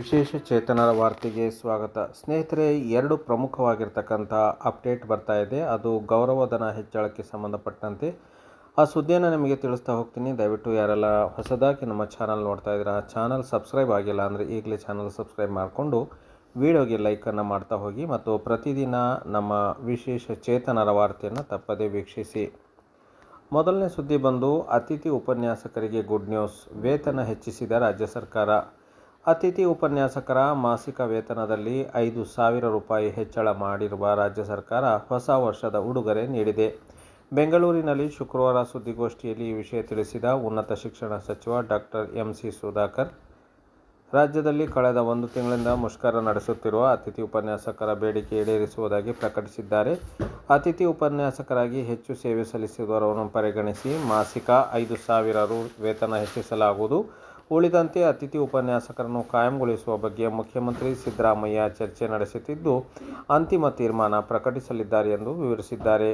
ವಿಶೇಷ ಚೇತನರ ವಾರ್ತೆಗೆ ಸ್ವಾಗತ. ಸ್ನೇಹಿತರೆ, ಎರಡು ಪ್ರಮುಖವಾಗಿರ್ತಕ್ಕಂಥ ಅಪ್ಡೇಟ್ ಬರ್ತಾ ಇದೆ. ಅದು ಗೌರವಧನ ಹೆಚ್ಚಳಕ್ಕೆ ಸಂಬಂಧಪಟ್ಟಂತೆ. ಆ ಸುದ್ದಿಯನ್ನು ನಿಮಗೆ ತಿಳಿಸ್ತಾ ಹೋಗ್ತೀನಿ. ದಯವಿಟ್ಟು ಯಾರೆಲ್ಲ ಹೊಸದಾಗಿ ನಮ್ಮ ಚಾನಲ್ ನೋಡ್ತಾ ಇದ್ದೀರಾ ಆ ಚಾನಲ್ ಸಬ್ಸ್ಕ್ರೈಬ್ ಆಗಿಲ್ಲ ಅಂದರೆ ಈಗಲೇ ಚಾನಲ್ ಸಬ್ಸ್ಕ್ರೈಬ್ ಮಾಡಿಕೊಂಡು ವಿಡಿಯೋಗೆ ಲೈಕನ್ನು ಮಾಡ್ತಾ ಹೋಗಿ ಮತ್ತು ಪ್ರತಿದಿನ ನಮ್ಮ ವಿಶೇಷ ಚೇತನರ ವಾರ್ತೆಯನ್ನು ತಪ್ಪದೇ ವೀಕ್ಷಿಸಿ. ಮೊದಲನೇ ಸುದ್ದಿ ಬಂದು, ಅತಿಥಿ ಉಪನ್ಯಾಸಕರಿಗೆ ಗುಡ್ ನ್ಯೂಸ್. ವೇತನ ಹೆಚ್ಚಿಸಿದ ರಾಜ್ಯ ಸರ್ಕಾರ. ಅತಿಥಿ ಉಪನ್ಯಾಸಕರ ಮಾಸಿಕ ವೇತನದಲ್ಲಿ ಐದು ಸಾವಿರ ರೂಪಾಯಿ ಹೆಚ್ಚಳ ಮಾಡಿರುವ ರಾಜ್ಯ ಸರ್ಕಾರ ಹೊಸ ವರ್ಷದ ಉಡುಗೊರೆ ನೀಡಿದೆ. ಬೆಂಗಳೂರಿನಲ್ಲಿ ಶುಕ್ರವಾರ ಸುದ್ದಿಗೋಷ್ಠಿಯಲ್ಲಿ ಈ ವಿಷಯ ತಿಳಿಸಿದ ಉನ್ನತ ಶಿಕ್ಷಣ ಸಚಿವ ಡಾಕ್ಟರ್ ಎಂ ಸಿ ಸುಧಾಕರ್, ರಾಜ್ಯದಲ್ಲಿ ಕಳೆದ ಒಂದು ತಿಂಗಳಿಂದ ಮುಷ್ಕರ ನಡೆಸುತ್ತಿರುವ ಅತಿಥಿ ಉಪನ್ಯಾಸಕರ ಬೇಡಿಕೆ ಈಡೇರಿಸುವುದಾಗಿ ಪ್ರಕಟಿಸಿದ್ದಾರೆ. ಅತಿಥಿ ಉಪನ್ಯಾಸಕರಾಗಿ ಹೆಚ್ಚು ಸೇವೆ ಸಲ್ಲಿಸಿದವರನ್ನು ಪರಿಗಣಿಸಿ ಮಾಸಿಕ ಐದು ಸಾವಿರ ರು ವೇತನ ಹೆಚ್ಚಿಸಲಾಗುವುದು. ಉಳಿದಂತೆ ಅತಿಥಿ ಉಪನ್ಯಾಸಕರನ್ನು ಕಾಯಂಗೊಳಿಸುವ ಬಗ್ಗೆ ಮುಖ್ಯಮಂತ್ರಿ ಸಿದ್ದರಾಮಯ್ಯ ಚರ್ಚೆ ನಡೆಸುತ್ತಿದ್ದು, ಅಂತಿಮ ತೀರ್ಮಾನ ಪ್ರಕಟಿಸಲಿದ್ದಾರೆ ಎಂದು ವಿವರಿಸಿದ್ದಾರೆ.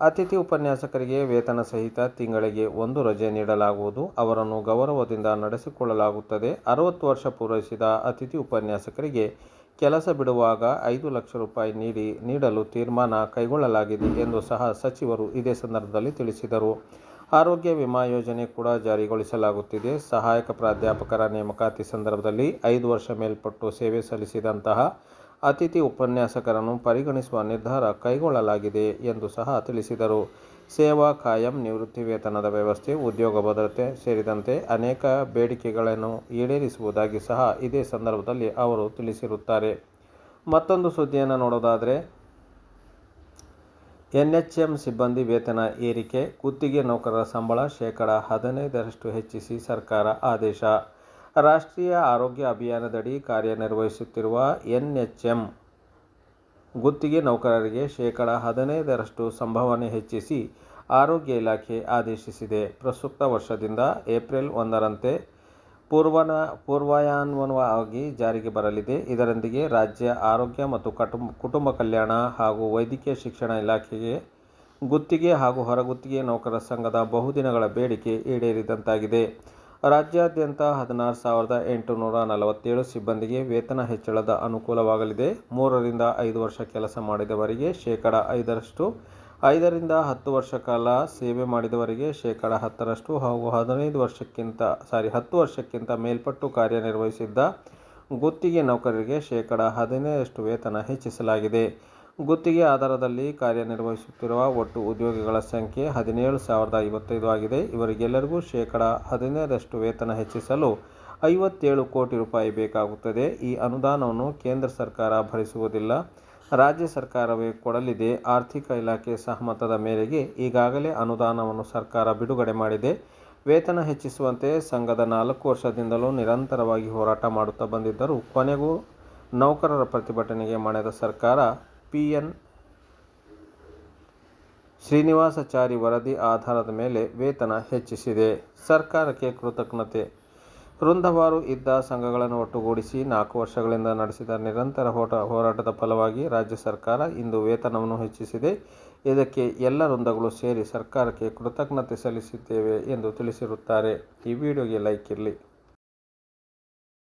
ಅತಿಥಿ ಉಪನ್ಯಾಸಕರಿಗೆ ವೇತನ ಸಹಿತ ತಿಂಗಳಿಗೆ ಒಂದು ರಜೆ ನೀಡಲಾಗುವುದು. ಅವರನ್ನು ಗೌರವದಿಂದ ನಡೆಸಿಕೊಳ್ಳಲಾಗುತ್ತದೆ. ಅರವತ್ತು ವರ್ಷ ಪೂರೈಸಿದ ಅತಿಥಿ ಉಪನ್ಯಾಸಕರಿಗೆ ಕೆಲಸ ಬಿಡುವಾಗ ಐದು ಲಕ್ಷ ರೂಪಾಯಿ ನೀಡಿ, ನೀಡಲು ತೀರ್ಮಾನ ಕೈಗೊಳ್ಳಲಾಗಿದೆ ಎಂದು ಸಹ ಸಚಿವರು ಇದೇ ಸಂದರ್ಭದಲ್ಲಿ ತಿಳಿಸಿದರು. ಆರೋಗ್ಯ ವಿಮಾ ಯೋಜನೆ ಕೂಡ ಜಾರಿಗೊಳಿಸಲಾಗುತ್ತಿದೆ. ಸಹಾಯಕ ಪ್ರಾಧ್ಯಾಪಕರ ನೇಮಕಾತಿ ಸಂದರ್ಭದಲ್ಲಿ ಐದು ವರ್ಷ ಮೇಲ್ಪಟ್ಟು ಸೇವೆ ಸಲ್ಲಿಸಿದಂತಹ ಅತಿಥಿ ಉಪನ್ಯಾಸಕರನ್ನು ಪರಿಗಣಿಸುವ ನಿರ್ಧಾರ ಕೈಗೊಳ್ಳಲಾಗಿದೆ ಎಂದು ಸಹ ತಿಳಿಸಿದರು. ಸೇವಾ ಕಾಯಂ ನಿವೃತ್ತಿ ವೇತನದ ವ್ಯವಸ್ಥೆ, ಉದ್ಯೋಗ ಭದ್ರತೆ ಸೇರಿದಂತೆ ಅನೇಕ ಬೇಡಿಕೆಗಳನ್ನು ಈಡೇರಿಸುವುದಾಗಿ ಸಹ ಇದೇ ಸಂದರ್ಭದಲ್ಲಿ ಅವರು ತಿಳಿಸಿರುತ್ತಾರೆ. ಮತ್ತೊಂದು ಸುದ್ದಿಯನ್ನು ನೋಡೋದಾದರೆ ಎನ್ಎಚ್ಎಂ ಸಿಬ್ಬಂದಿ ವೇತನ ಏರಿಕೆ, ಗುತ್ತಿಗೆ ನೌಕರರ ಸಂಬಳ ಶೇಕಡ ಹದಿನೈದರಷ್ಟು ಹೆಚ್ಚಿಸಿ ಸರ್ಕಾರ ಆದೇಶ. ರಾಷ್ಟ್ರೀಯ ಆರೋಗ್ಯ ಅಭಿಯಾನದಡಿ ಕಾರ್ಯನಿರ್ವಹಿಸುತ್ತಿರುವ ಎನ್ಎಚ್ಎಂ ಗುತ್ತಿಗೆ ನೌಕರರಿಗೆ ಶೇಕಡ ಹದಿನೈದರಷ್ಟು ಸಂಭಾವನೆ ಹೆಚ್ಚಿಸಿ ಆರೋಗ್ಯ ಇಲಾಖೆ ಆದೇಶಿಸಿದೆ. ಪ್ರಸಕ್ತ ವರ್ಷದಿಂದ ಏಪ್ರಿಲ್ ಒಂದರಂತೆ ಪೂರ್ವನ ಪೂರ್ವಾನ್ವಯವಾಗಿ ಜಾರಿಗೆ ಬರಲಿದೆ. ಇದರೊಂದಿಗೆ ರಾಜ್ಯ ಆರೋಗ್ಯ ಮತ್ತು ಕಟುಂಬ ಕುಟುಂಬ ಕಲ್ಯಾಣ ಹಾಗೂ ವೈದ್ಯಕೀಯ ಶಿಕ್ಷಣ ಇಲಾಖೆಗೆ ಗುತ್ತಿಗೆ ಹಾಗೂ ಹೊರಗುತ್ತಿಗೆ ನೌಕರರ ಸಂಘದ ಬಹುದಿನಗಳ ಬೇಡಿಕೆ ಈಡೇರಿದಂತಾಗಿದೆ. ರಾಜ್ಯಾದ್ಯಂತ ಹದಿನಾರು ಸಾವಿರದ ಎಂಟುನೂರ ನಲವತ್ತೇಳು ಸಿಬ್ಬಂದಿಗೆ ವೇತನ ಹೆಚ್ಚಳದ ಅನುಕೂಲವಾಗಲಿದೆ. ಮೂರರಿಂದ ಐದು ವರ್ಷ ಕೆಲಸ ಮಾಡಿದವರಿಗೆ ಶೇಕಡ ಐದರಷ್ಟು ಐದರಿಂದ ಹತ್ತು ವರ್ಷ ಕಾಲ ಸೇವೆ ಮಾಡಿದವರಿಗೆ ಶೇಕಡ ಹತ್ತರಷ್ಟು ಹಾಗೂ ಹದಿನೈದು ವರ್ಷಕ್ಕಿಂತ, ಸಾರಿ, ಹತ್ತು ವರ್ಷಕ್ಕಿಂತ ಮೇಲ್ಪಟ್ಟು ಕಾರ್ಯನಿರ್ವಹಿಸಿದ್ದ ಗುತ್ತಿಗೆ ನೌಕರರಿಗೆ ಶೇಕಡ ಹದಿನೈದರಷ್ಟು ವೇತನ ಹೆಚ್ಚಿಸಲಾಗಿದೆ. ಗುತ್ತಿಗೆ ಆಧಾರದಲ್ಲಿ ಕಾರ್ಯನಿರ್ವಹಿಸುತ್ತಿರುವ ಒಟ್ಟು ಉದ್ಯೋಗಿಗಳ ಸಂಖ್ಯೆ ಹದಿನೇಳು ಸಾವಿರದ ಐವತ್ತೈದು ಆಗಿದೆ. ಇವರಿಗೆಲ್ಲರಿಗೂ ಶೇಕಡ ಹದಿನೈದರಷ್ಟು ವೇತನ ಹೆಚ್ಚಿಸಲು ಐವತ್ತೇಳು ಕೋಟಿ ರೂಪಾಯಿ ಬೇಕಾಗುತ್ತದೆ. ಈ ಅನುದಾನವನ್ನು ಕೇಂದ್ರ ಸರ್ಕಾರ ಭರಿಸುವುದಿಲ್ಲ. ರಾಜ್ಯ ಸರ್ಕಾರವೇ ಕೊಡಲಿದೆ. ಆರ್ಥಿಕ ಇಲಾಖೆ ಸಹಮತದ ಮೇರೆಗೆ ಈಗಾಗಲೇ ಅನುದಾನವನ್ನು ಸರ್ಕಾರ ಬಿಡುಗಡೆ ಮಾಡಿದೆ. ವೇತನ ಹೆಚ್ಚಿಸುವಂತೆ ಸಂಘದ ನಾಲ್ಕು ವರ್ಷದಿಂದಲೂ ನಿರಂತರವಾಗಿ ಹೋರಾಟ ಮಾಡುತ್ತಾ ಬಂದಿದ್ದರೂ ಕೊನೆಗೂ ನೌಕರರ ಪ್ರತಿಭಟನೆಗೆ ಮಣಿದ ಸರ್ಕಾರ ಪಿಎನ್ ಶ್ರೀನಿವಾಸಾಚಾರಿ ವರದಿ ಆಧಾರದ ಮೇಲೆ ವೇತನ ಹೆಚ್ಚಿಸಿದೆ. ಸರ್ಕಾರಕ್ಕೆ ಕೃತಜ್ಞತೆ. ವೃಂದವಾರು ಇದ್ದ ಸಂಘಗಳನ್ನು ಒಟ್ಟುಗೂಡಿಸಿ ನಾಲ್ಕು ವರ್ಷಗಳಿಂದ ನಡೆಸಿದ ನಿರಂತರ ಹೋಟ, ಹೋರಾಟದ ಫಲವಾಗಿ ರಾಜ್ಯ ಸರ್ಕಾರ ಇಂದು ವೇತನವನ್ನು ಹೆಚ್ಚಿಸಿದೆ. ಇದಕ್ಕೆ ಎಲ್ಲ ವೃಂದಗಳು ಸೇರಿ ಸರ್ಕಾರಕ್ಕೆ ಕೃತಜ್ಞತೆ ಸಲ್ಲಿಸಿದ್ದೇವೆ ಎಂದು ತಿಳಿಸಿರುತ್ತಾರೆ. ಈ ವಿಡಿಯೋಗೆ ಲೈಕ್ ಇರಲಿ.